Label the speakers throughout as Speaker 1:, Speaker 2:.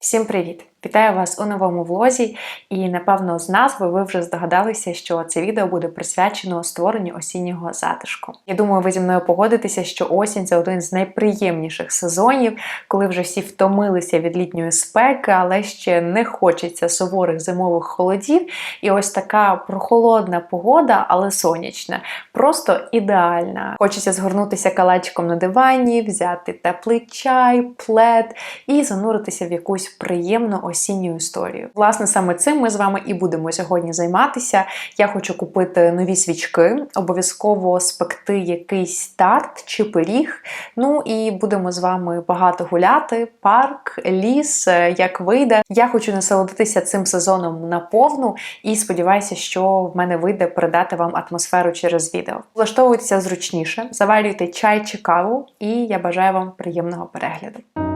Speaker 1: Всім привіт! Вітаю вас у новому влозі. І напевно з назви ви вже здогадалися, що це відео буде присвячено створенню осіннього затишку. Я думаю, ви зі мною погодитеся, що осінь це один з найприємніших сезонів, коли вже всі втомилися від літньої спеки, але ще не хочеться суворих зимових холодів. І ось така прохолодна погода, але сонячна, просто ідеальна. Хочеться згорнутися калачиком на дивані, взяти теплий чай, плед і зануритися в якусь приємну осінню історію. Власне, саме цим ми з вами і будемо сьогодні займатися. Я хочу купити нові свічки, обов'язково спекти якийсь тарт чи пиріг. Ну і будемо з вами багато гуляти, парк, ліс, е, як вийде. Я хочу насолодитися цим сезоном наповну і сподіваюся, що в мене вийде передати вам атмосферу через відео. Влаштовуйтеся зручніше, заварюйте чай чи каву, і я бажаю вам приємного перегляду.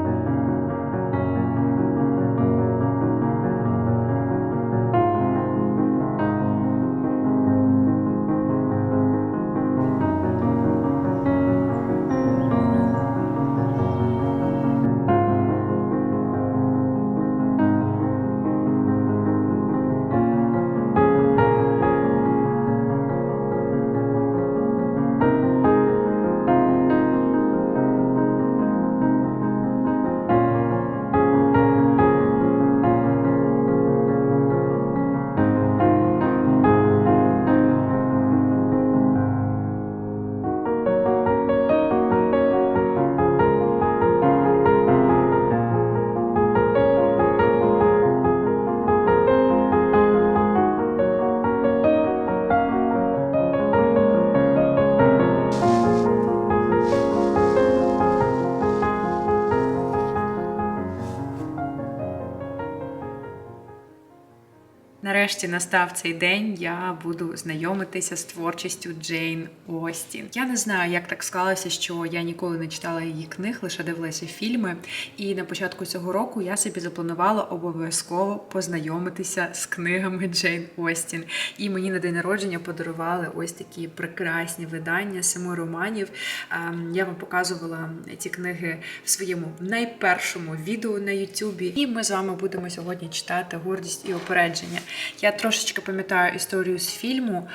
Speaker 1: Нарешті настав цей день. Я буду знайомитися з творчістю Джейн Остін. Я не знаю, як так склалося, що я ніколи не читала її книг, лише дивилася фільми. І на початку цього року я собі запланувала обов'язково познайомитися з книгами Джейн Остін. І мені на день народження подарували ось такі прекрасні видання семи романів. Ем, Я вам показувала ці книги в своєму найпершому відео на Ютубі. І ми з вами будемо сьогодні читати гордість і опередження. Я трошечки пам'ятаю історію з фільму,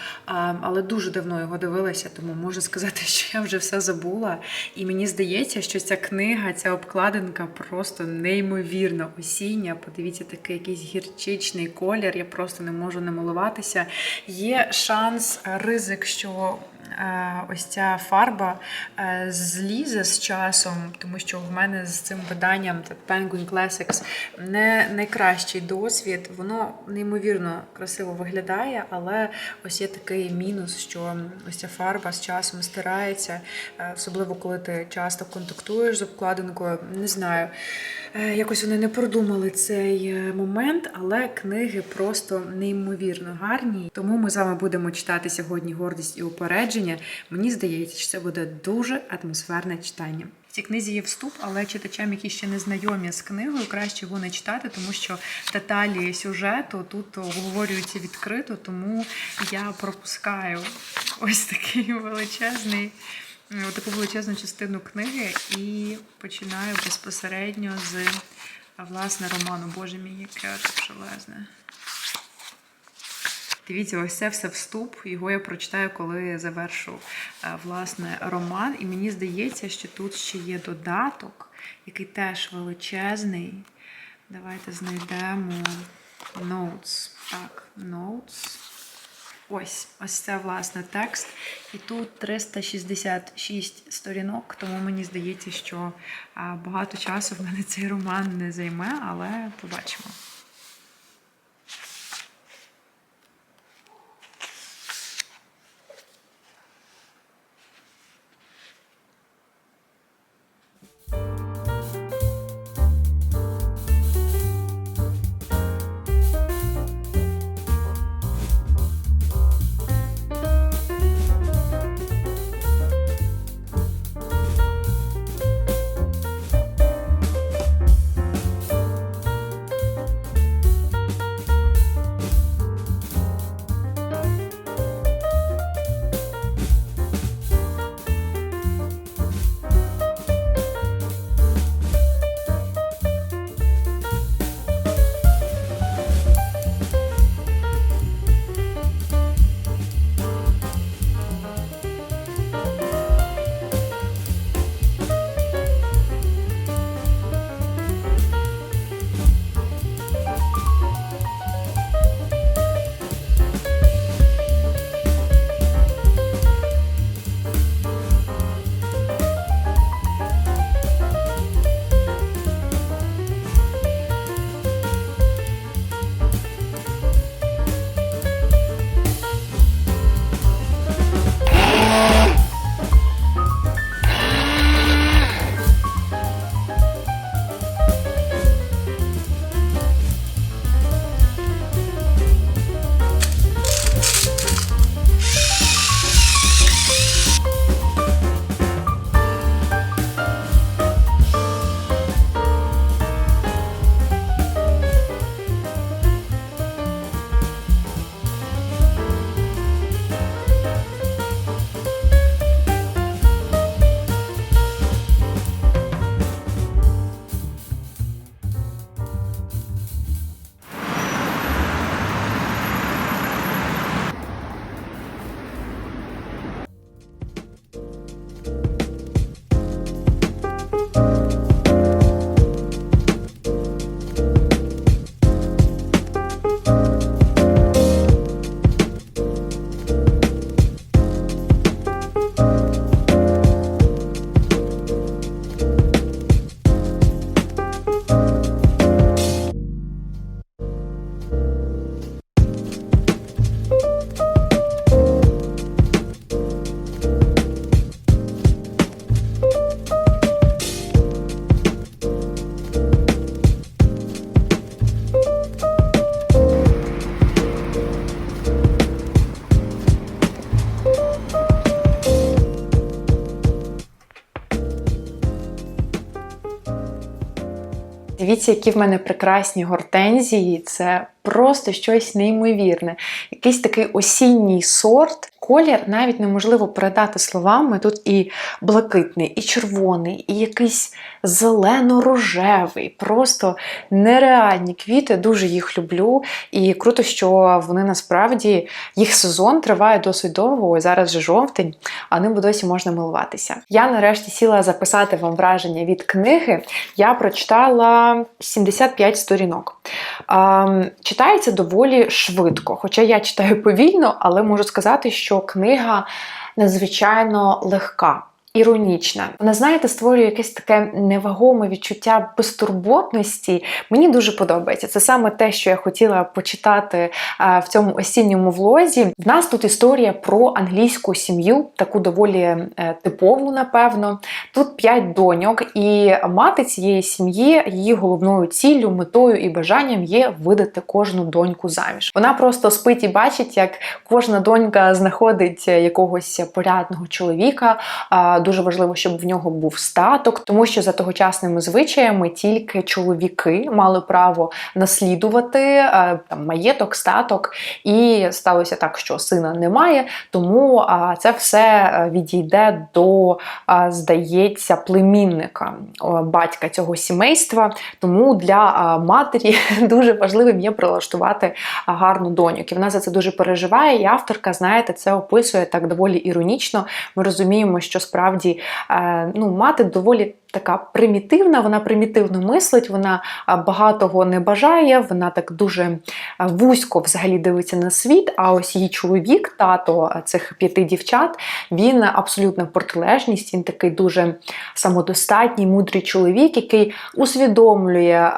Speaker 1: але дуже давно його дивилася, тому можу сказати, що я вже все забула. І мені здається, що ця книга, ця обкладинка просто неймовірно осіння. Подивіться, такий якийсь гірчичний колір. Я просто не можу не милуватися. Є шанс, ризик, що. Е, Ось ця фарба е, злізе з часом, тому що в мене з цим виданням Penguin Classics не найкращий досвід. Воно неймовірно красиво виглядає, але ось є такий мінус, що ось ця фарба з часом стирається, е, особливо коли ти часто контактуєш з обкладинкою. Не знаю. Е, Якось вони не продумали цей е, момент, але книги просто неймовірно гарні. Тому ми з вами будемо читати сьогодні гордість і упередження. Мені здається, що це буде дуже атмосферне читання. В цій книзі є вступ, але читачам, які ще не знайомі з книгою, краще його не читати, тому що деталі сюжету тут обговорюються відкрито, тому я пропускаю ось такий величезний. Е, Таку величезну частину книги і починаю безпосередньо з власне роману. Боже мій, яке шалезне. Дивіться, ось це все вступ. Його я прочитаю, коли завершу е, власне роман. І мені здається, що тут ще є додаток, який теж величезний. Давайте знайдемо notes. Так, notes. Ось, ось це власне текст. І тут 366 сторінок, тому мені здається, що багато часу в мене цей роман не займе, але побачимо. Подивіться, які в мене прекрасні гортензії. Це просто щось неймовірне. Якийсь такий осінній сорт. Колір навіть неможливо передати словами. Тут і блакитний, і червоний, і якийсь зелено-рожевий. Просто нереальні квіти, дуже їх люблю. І круто, що вони насправді їх сезон триває досить довго. Ось зараз вже жовтень, а ним досі можна милуватися. Я нарешті сіла записати вам враження від книги. Я прочитала 75 сторінок. Читається доволі швидко, хоча я читаю повільно, але можу сказати, що книга надзвичайно легка іронічна. Вона, знаєте, створює якесь таке невагоме відчуття безтурботності. Мені дуже подобається. Це саме те, що я хотіла почитати в цьому осінньому влозі. В нас тут історія про англійську сім'ю, таку доволі е, типову, напевно. Тут п'ять доньок, і мати цієї сім'ї, її головною ціллю, метою і бажанням є видати кожну доньку заміж. Вона просто спить і бачить, як кожна донька знаходить якогось порядного чоловіка дуже важливо, щоб в нього був статок, тому що за тогочасними звичаями тільки чоловіки мали право наслідувати е, там маєток, статок, і сталося так, що сина немає. Тому це все е, відійде до, здається, племінника батька цього сімейства. Тому для матері дуже важливим є прилаштувати гарну доньок. І вона за це дуже переживає. І авторка, знаєте, це описує так доволі іронічно. Ми розуміємо, що справді насправді е, ну, мати доволі така примітивна, вона примітивно мислить, вона багатого не бажає, вона так дуже вузько взагалі дивиться на світ. А ось її чоловік, тато цих п'яти дівчат, він абсолютна протилежність, він такий дуже самодостатній, мудрий чоловік, який усвідомлює,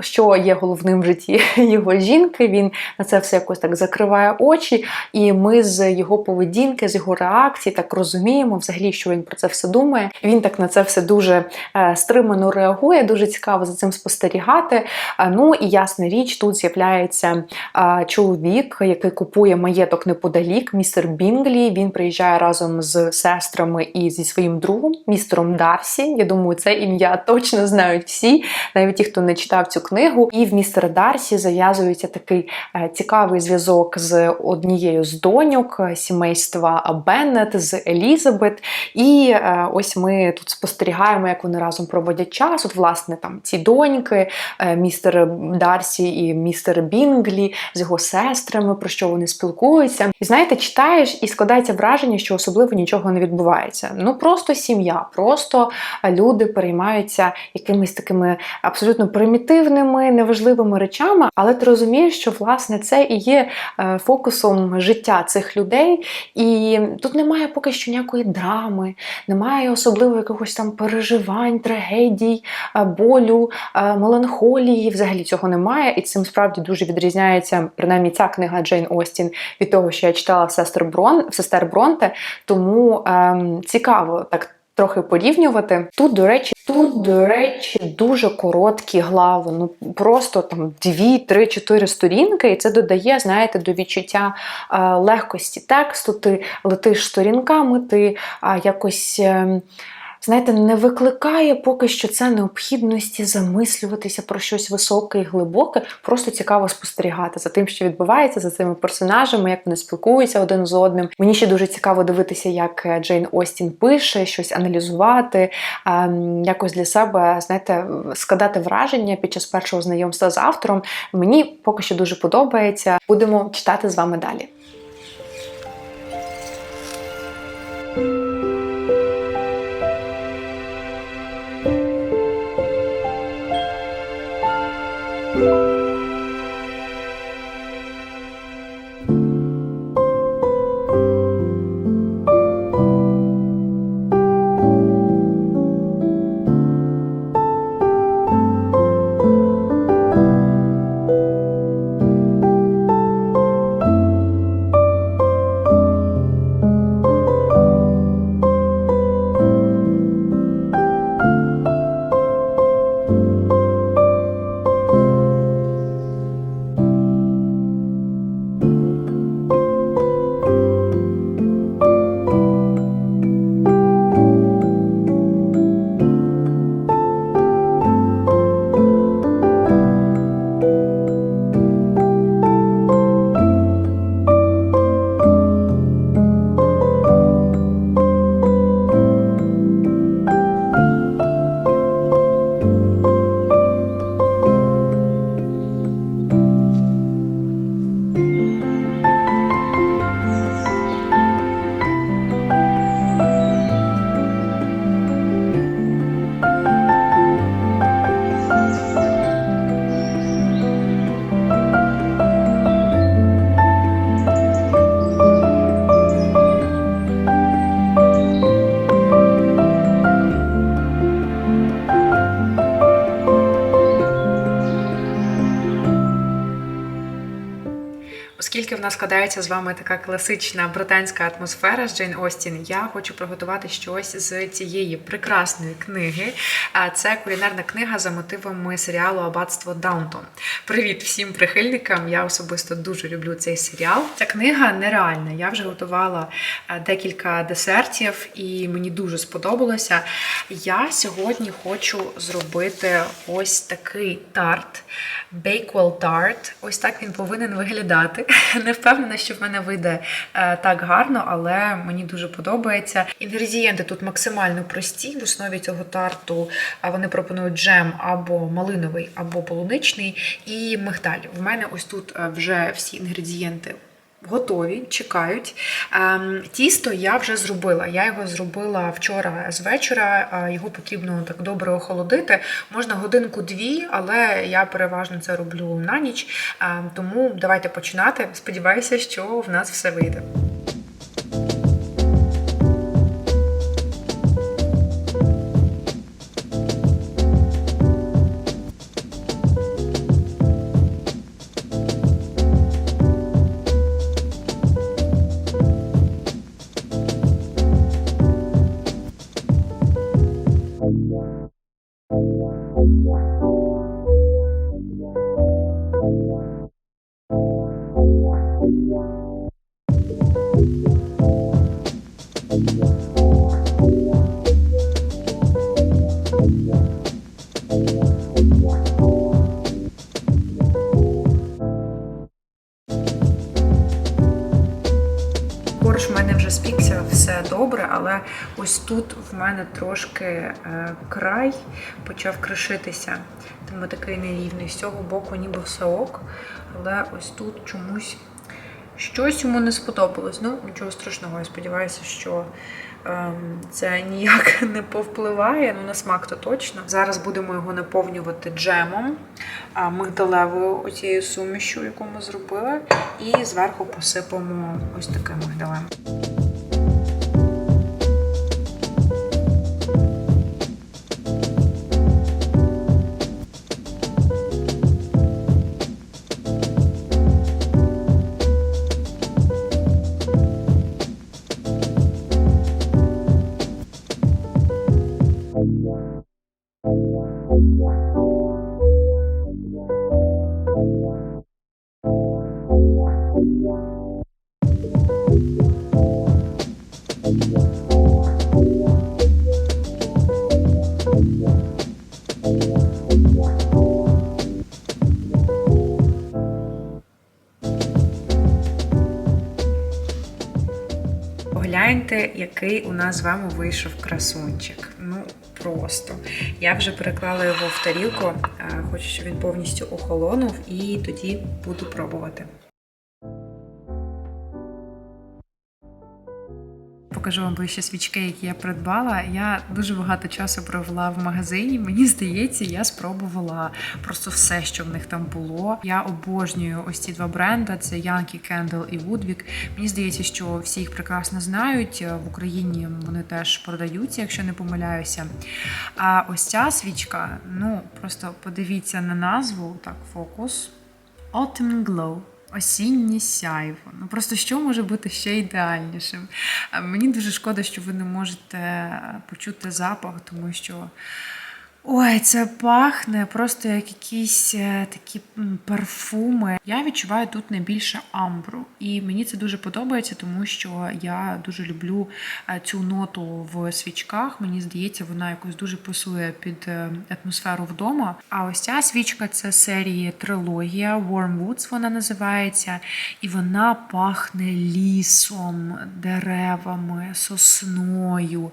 Speaker 1: що є головним в житті його жінки. Він на це все якось так закриває очі, і ми з його поведінки, з його реакції так розуміємо, взагалі, що він про це все думає. Він так на це все дуже е, стримано реагує, дуже цікаво за цим спостерігати. Е, ну і ясна річ, тут з'являється е, чоловік, який купує маєток неподалік, містер Бінглі. Він приїжджає разом з сестрами і зі своїм другом, містером Дарсі. Я думаю, це ім'я точно знають всі, навіть ті, хто не читав цю книгу. І в містера Дарсі зав'язується такий цікавий зв'язок з однією з доньок сімейства Беннет, з Елізабет. І ось ми тут спостерігаємо спостерігаємо, як вони разом проводять час. От, власне, там ці доньки, е, містер Дарсі і містер Бінглі з його сестрами, про що вони спілкуються. І знаєте, читаєш і складається враження, що особливо нічого не відбувається. Ну просто сім'я, просто люди переймаються якимись такими абсолютно примітивними, неважливими речами, але ти розумієш, що власне це і є е, фокусом життя цих людей. І тут немає поки що ніякої драми, немає особливо якогось там переживань, трагедій, е, болю, е, меланхолії. Взагалі цього немає, і цим справді дуже відрізняється принаймні ця книга Джейн Остін від того, що я читала в сестер Брон в сестер Бронте. Тому ем, цікаво так. Трохи порівнювати. Тут, до речі, тут, до речі, дуже короткі глави. Ну просто там дві, три, чотири сторінки, і це додає, знаєте, до відчуття е, легкості тексту. Ти летиш сторінками, ти якось. Знаєте, не викликає поки що це необхідності замислюватися про щось високе і глибоке. Просто цікаво спостерігати за тим, що відбувається, за цими персонажами, як вони спілкуються один з одним. Мені ще дуже цікаво дивитися, як е, Джейн Остін пише, щось аналізувати, ем, якось для себе, знаєте, складати враження під час першого знайомства з автором. Мені поки що дуже подобається. Будемо читати з вами далі. Оскільки в нас складається з вами така класична британська атмосфера з Джейн Остін, я хочу приготувати щось з цієї прекрасної книги. Це кулінарна книга за мотивами серіалу Аббатство Даунтон. Привіт всім прихильникам! Я особисто дуже люблю цей серіал. Ця книга нереальна. Я вже готувала е, декілька десертів, і мені дуже сподобалося. Я сьогодні хочу зробити ось такий тарт. Bakewell Tart. Ось так він повинен виглядати. Не впевнена, що в мене вийде е, так гарно, але мені дуже подобається. Інгредієнти тут максимально прості. В основі цього тарту вони пропонують джем або малиновий, або полуничний і мигдаль. В мене ось тут е, вже всі інгредієнти Готові, чекають. Ем, Тісто я вже зробила. Я його зробила вчора з вечора. Його потрібно так добре охолодити. Можна годинку-дві, але я переважно це роблю на ніч. Ем, Тому давайте починати. Сподіваюся, що в нас все вийде. Ось тут в мене трошки е, край почав кришитися. Тому такий нерівний. З цього боку ніби все ок, але ось тут чомусь щось йому не сподобалось. Ну, нічого страшного, я сподіваюся, що ем, це ніяк не повпливає. Ну, на смак то точно. Зараз будемо його наповнювати джемом, а, мигдалевою оцією сумішю, яку ми зробили, і зверху посипемо ось таким мигдалем. Який у нас з вами вийшов красунчик. Ну, просто. Я вже переклала його в тарілку, хочу, щоб він повністю охолонув, і тоді буду пробувати. Покажу вам ближче свічки, які я придбала. Я дуже багато часу провела в магазині. Мені здається, я спробувала просто все, що в них там було. Я обожнюю ось ці два бренди: це Yankee Candle і Woodwick. Мені здається, що всі їх прекрасно знають. В Україні вони теж продаються, якщо не помиляюся. А ось ця свічка, ну просто подивіться на назву. Так, фокус. Autumn Glow. Осіннє сяйво. Ну просто що може бути ще ідеальнішим? Мені дуже шкода, що ви не можете почути запах, тому що. Ой, це пахне просто як якісь е, такі парфуми. Я відчуваю тут найбільше амбру, і мені це дуже подобається, тому що я дуже люблю е, цю ноту в свічках. Мені здається, вона якось дуже пасує під е, атмосферу вдома. А ось ця свічка це серії трилогія Warm Woods вона називається, і вона пахне лісом, деревами, сосною,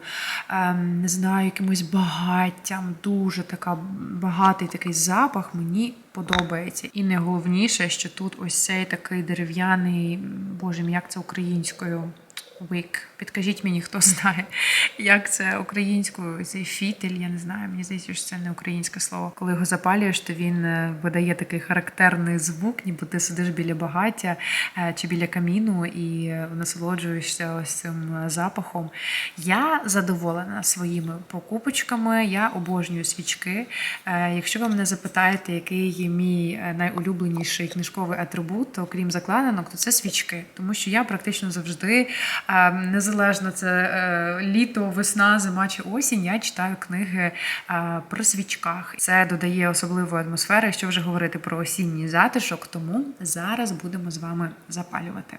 Speaker 1: ем, не знаю, якимось багаттям. Дуже така багатий такий запах мені подобається. І найголовніше, що тут ось цей такий дерев'яний, боже як це українською. Wick. Підкажіть мені, хто знає, як це українською, цей фітель, я не знаю. Мені здається, що це не українське слово. Коли його запалюєш, то він е, видає такий характерний звук, ніби ти сидиш біля багаття е, чи біля каміну і насолоджуєшся ось цим е, запахом. Я задоволена своїми покупочками. Я обожнюю свічки. Якщо ви мене запитаєте, який є мій найулюбленіший книжковий атрибут, то окрім закладинок, то це свічки, тому що я практично завжди, незалежно це е, літо, весна, зима чи осінь, я читаю книги е, про свічках. Це додає особливої атмосфери, що вже говорити про осінній затишок. Тому зараз будемо з вами запалювати.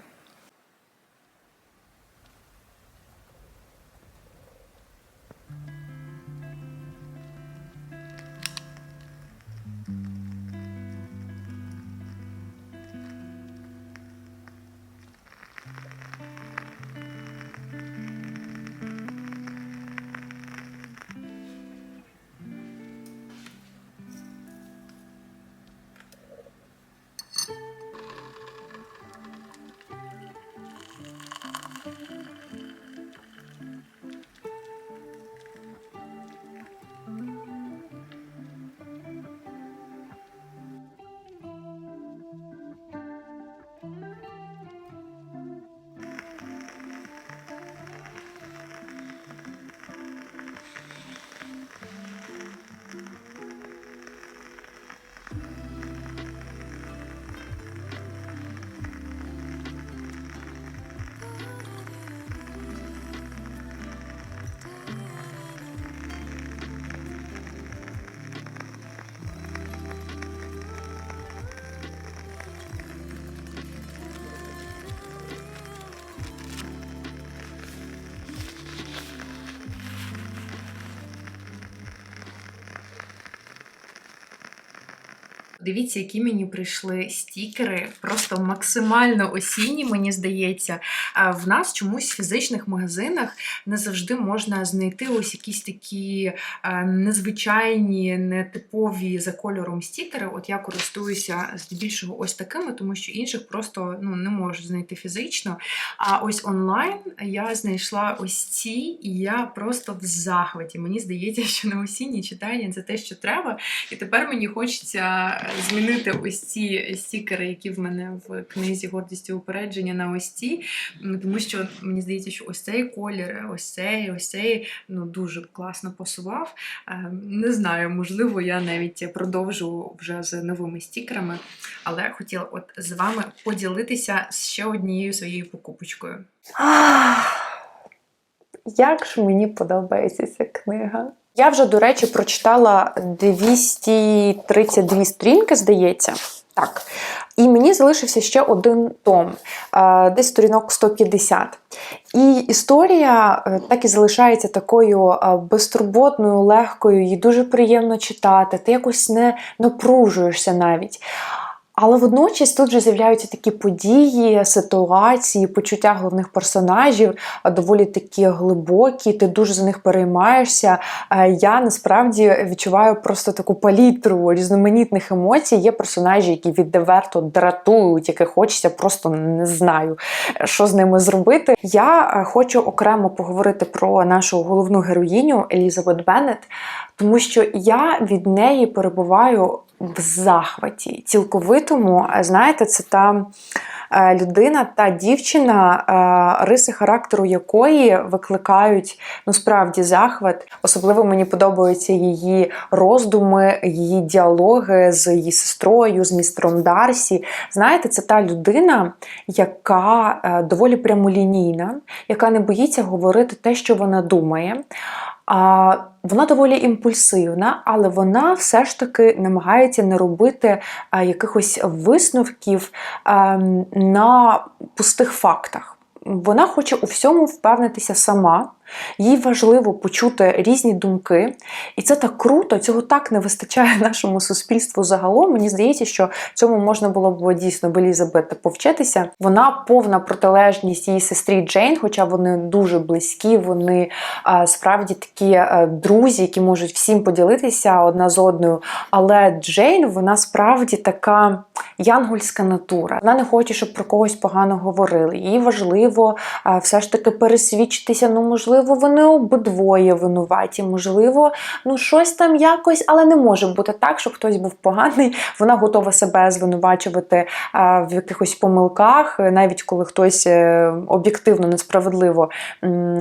Speaker 1: Дивіться, які мені прийшли стікери, просто максимально осінні, мені здається. В нас чомусь в фізичних магазинах не завжди можна знайти ось якісь такі е, незвичайні, нетипові за кольором стікери. От я користуюся здебільшого ось такими, тому що інших просто ну, не можу знайти фізично. А ось онлайн я знайшла ось ці, і я просто в захваті. Мені здається, що на осінні читання це те, що треба. І тепер мені хочеться змінити ось ці стікери, які в мене в книзі гордість і упередження на ось ці. Тому що мені здається, що ось цей колір, ось цей, ось цей ну дуже класно пасував. Е, Не знаю, можливо, я навіть продовжу вже з новими стікерами, але хотіла от з вами поділитися з ще однією своєю покупочкою.
Speaker 2: Як ж мені подобається ця книга. Я вже, до речі, прочитала 232 сторінки, здається. Так. І мені залишився ще один том, е, десь сторінок 150. І історія е, так і залишається такою е, безтурботною, легкою, її дуже приємно читати. Ти якось не напружуєшся навіть. Але водночас тут вже з'являються такі події, ситуації, почуття головних персонажів а, доволі такі глибокі, ти дуже за них переймаєшся. Е, Я насправді відчуваю просто таку палітру різноманітних емоцій. Є персонажі, які відверто дратують, яких хочеться, просто не знаю, що з ними зробити. Я е, хочу окремо поговорити про нашу головну героїню Елізабет Беннет, тому що я від неї перебуваю в захваті цілковитому. Е, Знаєте, це та е, людина, та дівчина, е, риси характеру якої викликають ну справді захват. Особливо мені подобаються її роздуми, її діалоги з її сестрою, з містером Дарсі. Знаєте, це та людина, яка доволі прямолінійна, яка не боїться говорити те, що вона думає. А вона доволі імпульсивна, але вона все ж таки намагається не робити якихось висновків а, на пустих фактах. Вона хоче у всьому впевнитися сама. Їй важливо почути різні думки, і це так круто. Цього так не вистачає нашому суспільству загалом. Мені здається, що цьому можна було б дійсно в Елізабет повчитися. Вона повна протилежність її сестрі Джейн, хоча вони дуже близькі, вони справді такі а, друзі, які можуть всім поділитися одна з одною. Але Джейн, вона справді така янгольська натура. Вона не хоче, щоб про когось погано говорили. Їй важливо все ж таки пересвідчитися. Ну, можливо, вони обидвоє винуваті, можливо, ну щось там якось, але не може бути так, щоб хтось був поганий. Вона готова себе звинувачувати в якихось помилках, навіть коли хтось е, об'єктивно несправедливо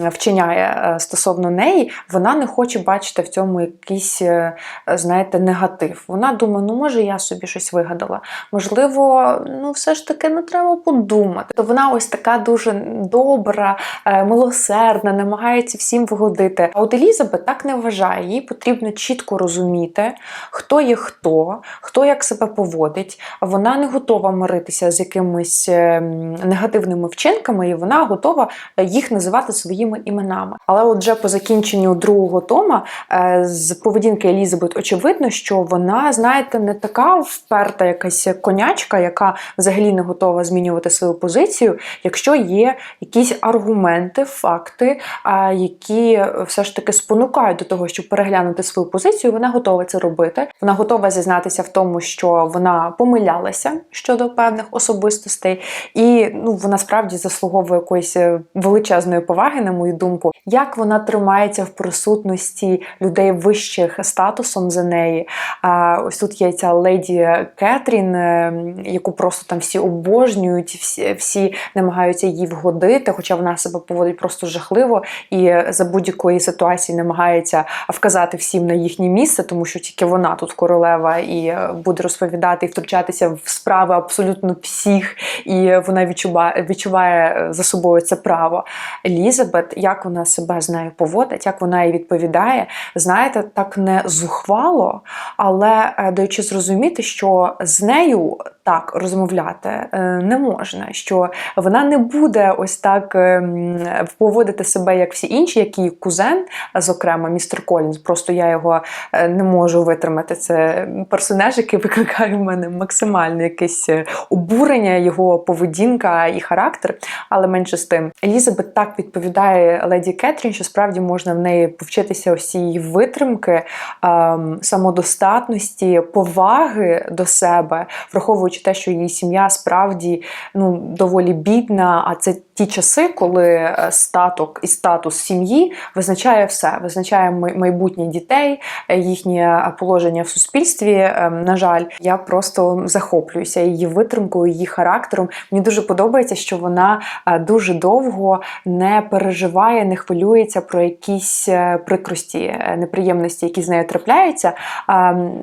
Speaker 2: вчиняє е, стосовно неї, вона не хоче бачити в цьому якийсь, е, знаєте, негатив. Вона думає, ну може я собі щось вигадала. Можливо, ну все ж таки не треба подумати. То вона ось така дуже добра, милосердна, намагається всім вгодити. А от Елізабет так не вважає. Їй потрібно чітко розуміти, хто є хто, хто як себе поводить. Вона не готова миритися з якимись е, негативними вчинками, і вона готова їх називати своїми іменами. Але от вже по закінченню другого тома е, з поведінки Елізабет очевидно, що вона, знаєте, не така вперта якась конячка, яка взагалі не готова змінювати свою позицію, якщо є якісь аргументи, факти, а, які все ж таки спонукають до того, щоб переглянути свою позицію, вона готова це робити. Вона готова зізнатися в тому, що вона помилялася щодо певних особистостей, і ну вона справді заслуговує якоїсь е, величезної поваги, на мою думку. Як вона тримається в присутності людей вищих статусом за неї? А ось тут є ця леді Кетрін, е, яку просто там всі обожнюють, всі, всі намагаються їй вгодити, хоча вона себе поводить просто жахливо і за будь-якої ситуації намагається вказати всім на їхнє місце, тому що тільки вона тут королева і е, буде розповідати і втручатися в справи абсолютно всіх, і вона відчуває, відчуває за собою це право. Елізабет, як вона себе з нею поводить, як вона їй відповідає, знаєте, так не зухвало, але е, даючи зрозуміти, що з нею так розмовляти е, не можна, що вона не буде ось так ем, поводити себе, як всі інші, як її кузен, зокрема, містер Колінз. Просто я його е, не можу витримати. Це персонаж, який викликає в мене максимальне якесь е, обурення, його поведінка і характер. Але менше з тим, Елізабет так відповідає леді Кетрін, що справді можна в неї повчитися ось цієї витримки, ем, самодостатності, поваги до себе, враховуючи те, що її сім'я справді ну доволі бідна. А це ті часи, коли е, статок і статус сім'ї визначає все, визначає май- майбутнє дітей, е, їхнє положення в суспільстві. Е, На жаль, я просто захоплююся її витримкою, її характером. Мені дуже подобається, що вона е, дуже довго не переживає, не хвилюється про якісь прикрості, неприємності, які з нею трапляються.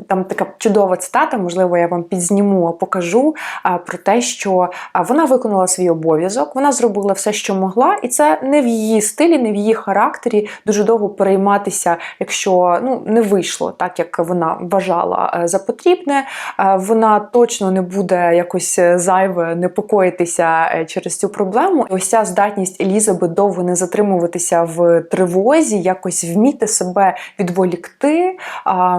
Speaker 2: Там така чудова цитата, можливо, я вам підзніму, покажу а, про те, що вона виконала свій обов'язок, вона зробила все, що могла, і це не в її стилі, не в її характері дуже довго перейматися, якщо ну не вийшло так, як вона вважала е, за потрібне. Вона точно не буде якось е, зайве непокоїтися е, через цю проблему. Ось ця здатність Елізабет довго не затримуватися в тривозі, якось вміти себе відволікти,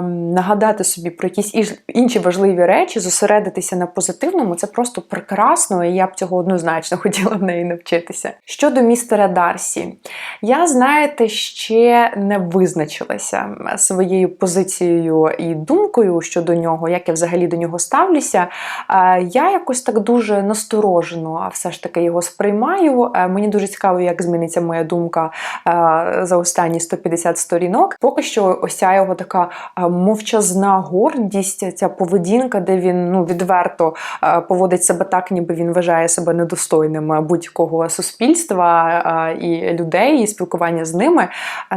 Speaker 2: нагадати собі про якісь інші важливі речі, зосередитися на позитивному це просто прекрасно, і я б цього однозначно хотіла в неї навчитися. Щодо містера Дарсі, я знаєте, ще не визначилася своєю позицією і думкою щодо нього, як я взагалі до нього ставлюся. Е, Я якось так дуже насторожено, все ж таки його сприймаю. Е, Мені дуже цікаво, як зміниться моя думка е, за останні 150 сторінок. Поки що, ось ця його така мовчазна гордість, ця поведінка, де він ну відверто е, поводить себе так, ніби він вважає себе недостойним е, будь-якого суспільства е, і людей, і спілкування з ними.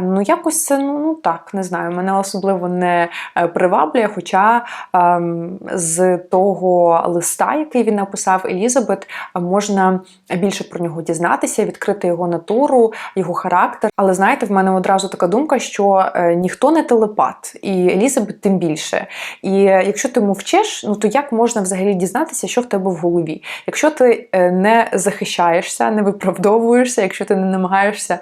Speaker 2: Ну якось це ну, ну так не знаю. Мене особливо не приваблює. Хоча ем, з того листа, який він написав Елізабет, можна більше про нього дізнатися, відкрити його натуру, його характер. Але знаєте, в мене одразу така думка, що ніхто не телепат, і Елізабет тим більше. І якщо ти мовчиш, ну то як можна взагалі дізнатися, що в тебе в голові? Якщо ти е, не захищаєшся, не виправдовуєшся, якщо ти не намагаєшся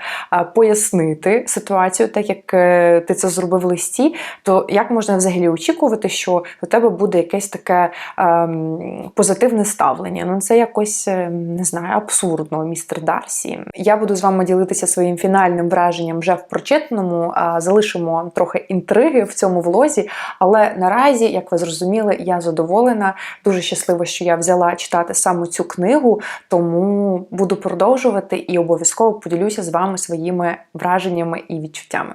Speaker 2: пояснити ситуацію, так як е, ти це зробив в листі, то як можна взагалі очікувати, що до тебе буде якесь таке ем, позитивне ставлення? Ну це якось е, не знаю, абсурдно, містер Дарсі. Я буду з вами ділитися своїм фінальним враженням вже в прочитаному. Залишимо трохи інтриги в цьому влозі, але наразі, як ви зрозуміли, я задоволена. Дуже дуже щаслива, що я взяла читати саме цю книгу, тому буду продовжувати і обов'язково поділюся з вами своїми враженнями і відчуттями.